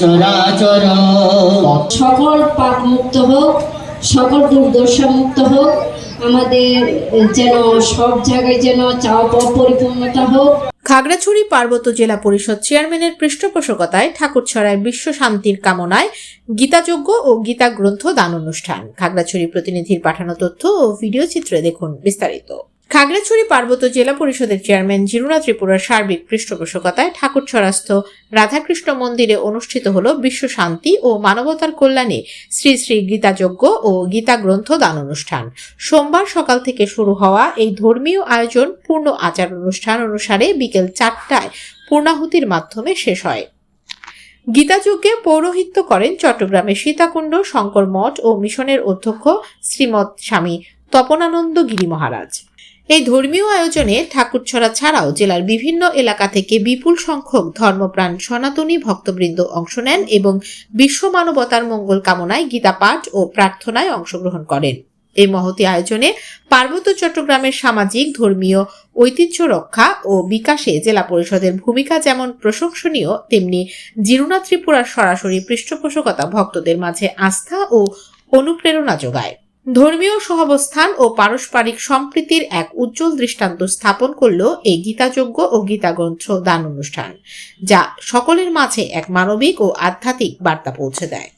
চরাচর সকল পাপ মুক্ত হোক সকল দুর্দশা মুক্ত হোক আমাদের যেন সব জায়গায় যেন চাওয়া পরিপূর্ণতা হোক। খাগড়াছড়ি পার্বত্য জেলা পরিষদ চেয়ারম্যানের পৃষ্ঠপোষকতায় ঠাকুরছড়ায় বিশ্ব শান্তির কামনায় গীতাযজ্ঞ ও গীতা গ্রন্থ দান অনুষ্ঠান। খাগড়াছড়ি প্রতিনিধির পাঠানো তথ্য ও ভিডিও চিত্রে দেখুন বিস্তারিত। খাগড়াছড়ি পার্বত্য জেলা পরিষদের চেয়ারম্যান জিরুনা ত্রিপুরার সার্বিক পৃষ্ঠপোষকতায় ঠাকুরছড়াস্থ রাধাকৃষ্ণ মন্দিরে অনুষ্ঠিত হল বিশ্ব শান্তি ও মানবতার কল্যাণে শ্রী শ্রী গীতাযজ্ঞ ও গীতা গ্রন্থ দান অনুষ্ঠান। সোমবার সকাল থেকে শুরু হওয়া এই ধর্মীয় আয়োজন পূর্ণ আচার অনুষ্ঠান অনুসারে বিকেল চারটায় পূর্ণাহুতির মাধ্যমে শেষ হয়। গীতাযজ্ঞে পৌরোহিত্য করেন চট্টগ্রামের সীতাকুণ্ড, শঙ্কর মঠ ও মিশনের অধ্যক্ষ শ্রীমৎ স্বামী তপনানন্দ গিরি মহারাজ। এই ধর্মীয় আয়োজনে ঠাকুরছড়া ছাড়াও জেলার বিভিন্ন এলাকা থেকে বিপুল সংখ্যক ধর্মপ্রাণ সনাতনী ভক্তবৃন্দ অংশ নেন এবং বিশ্ব মানবতার মঙ্গল কামনায় গীতা পাঠ ও প্রার্থনায় অংশগ্রহণ করেন। এই মহতি আয়োজনে পার্বত্য চট্টগ্রামের সামাজিক, ধর্মীয়, ঐতিহ্য রক্ষা ও বিকাশে জেলা পরিষদের ভূমিকা যেমন প্রশংসনীয়, তেমনি জিরুনা ত্রিপুরার সরাসরি পৃষ্ঠপোষকতা ভক্তদের মাঝে আস্থা ও অনুপ্রেরণা যোগায়। ধর্মীয় সহাবস্থান ও পারস্পরিক সম্প্রীতির এক উজ্জ্বল দৃষ্টান্ত স্থাপন করল এই গীতাযজ্ঞ ও গীতাগ্রন্থ দান অনুষ্ঠান, যা সকলের মাঝে এক মানবিক ও আধ্যাত্মিক বার্তা পৌঁছে দেয়।